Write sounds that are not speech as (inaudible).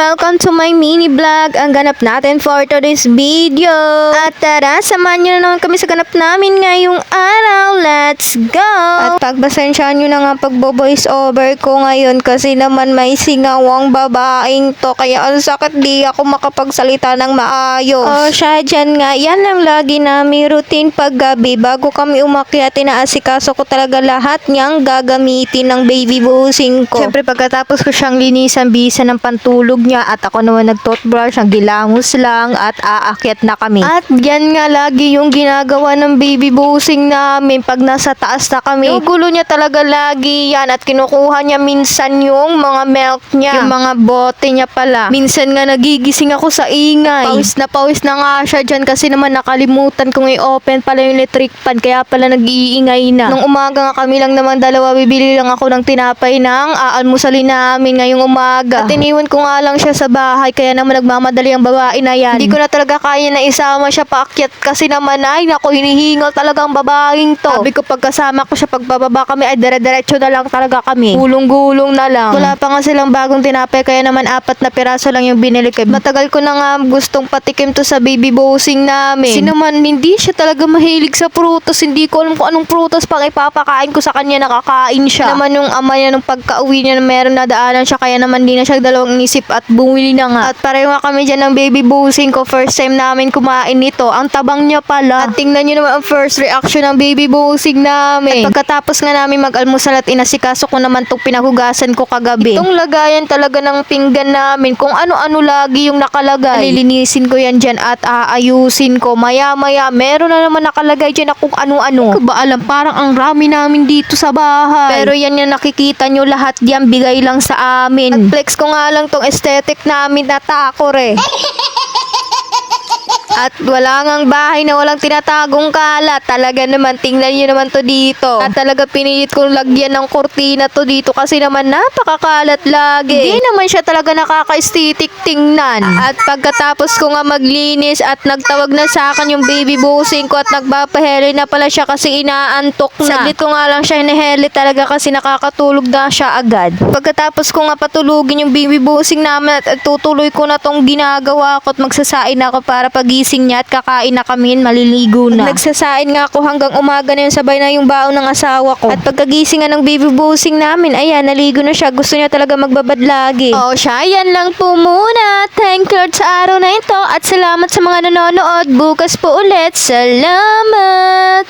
welcome to my mini vlog. Ang ganap natin for today's video. At tara, samahan nyo na naman kami sa ganap namin ngayong araw. Let's go! At pagbasensyaan nyo na nga pagbo-voice over ko ngayon kasi naman may singawang babaeng to. Kaya ang sakit di ako makapagsalita ng maayos. Oh, siya dyan nga. Yan lang lagi namin routine paggabi. Bago kami umakyat, inaasikaso ko talaga lahat niyang gagamitin ng baby busing ko. Siyempre pagkatapos ko siyang linisan bisa ng pantulog niya at ako naman nag-toothbrush, naggilamos lang at aakyat na kami. At yan nga lagi yung ginagawa ng baby busing namin pag nasa taas na kami. Yung gulo niya talaga lagi yan at kinukuha niya minsan yung mga milk niya. Yung mga bote niya pala. Minsan nga nagigising ako sa ingay. Pawis na pawis na nga siya dyan kasi naman nakalimutan kong i-open pala yung electric fan kaya pala nag-iingay na. Nung umaga nga kami lang naman dalawa bibili lang ako ng tinapay ng aalmusalin namin ngayong umaga. At iniwan ko nga lang siya sa bahay kaya naman nagmamadali ang babae na yan. Hindi ko na talaga kaya na isama siya paakyat kasi naman ay naku hinihingal talaga ang babaeng to. Sabi ko pagkasama ko siya pagbababa kami ay dire-diretso na lang talaga kami. Gulong-gulong na lang. Wala pa nga silang bagong tinapay kaya naman apat na piraso lang yung binili ko. Matagal ko na nga gustong patikim to sa baby bossing namin. Kasi naman hindi siya talaga mahilig sa prutas. Hindi ko alam kung anong prutas pang ipapakain ko sa kanya nakakain siya. Naman yung ama niya nung pagka-uwi niya na meron na daanan siya kaya naman di na siya dalawang inisip at bumili na nga. At pareho nga kami dyan ng baby bossing ko. First time namin kumain nito. Ang tabang niya pala. At tingnan nyo naman ang first reaction ng baby bossing namin. At pagkatapos nga namin mag-almusal at inasikaso ko naman itong pinahugasan ko kagabi. Itong lagayan talaga ng pinggan namin kung ano-ano lagi yung nakalagay. Lilinisin ko yan dyan at aayusin ko. Maya-maya meron na naman nakalagay dyan na kung ano-ano. Hindi ba alam parang ang rami namin dito sa bahay. Pero yan yung nakikita nyo lahat yan bigay lang sa amin. At flex ko nga lang tong aesthetic namin na takor eh. (laughs) At wala ngang bahay na walang tinatagong kalat. Talaga naman, tingnan nyo naman to dito. At talaga pinilit kong lagyan ng kortina to dito kasi naman napakakalat lagi. Hindi naman siya talaga nakaka-aesthetic tingnan. At pagkatapos ko nga maglinis at nagtawag na sa akin yung baby bossing ko at nagpapaheli na pala siya kasi inaantok na. Saglit ko nga lang siya hiniheli talaga kasi nakakatulog na siya agad. Pagkatapos ko nga patulugin yung baby bossing namin at, tutuloy ko na tong ginagawa ko at magsasain ako para pagising niya at kakain na kami, maliligo na. Nagsasain nga ako hanggang umaga na yun, sabay na yung baon ng asawa ko. At pagkagising nga ng baby bossing namin, ayan, naligo na siya. Gusto niya talaga magbabad lagi. Oo, siya, yan lang po muna. Thank you Lord sa araw na ito at salamat sa mga nanonood. Bukas po ulit. Salamat!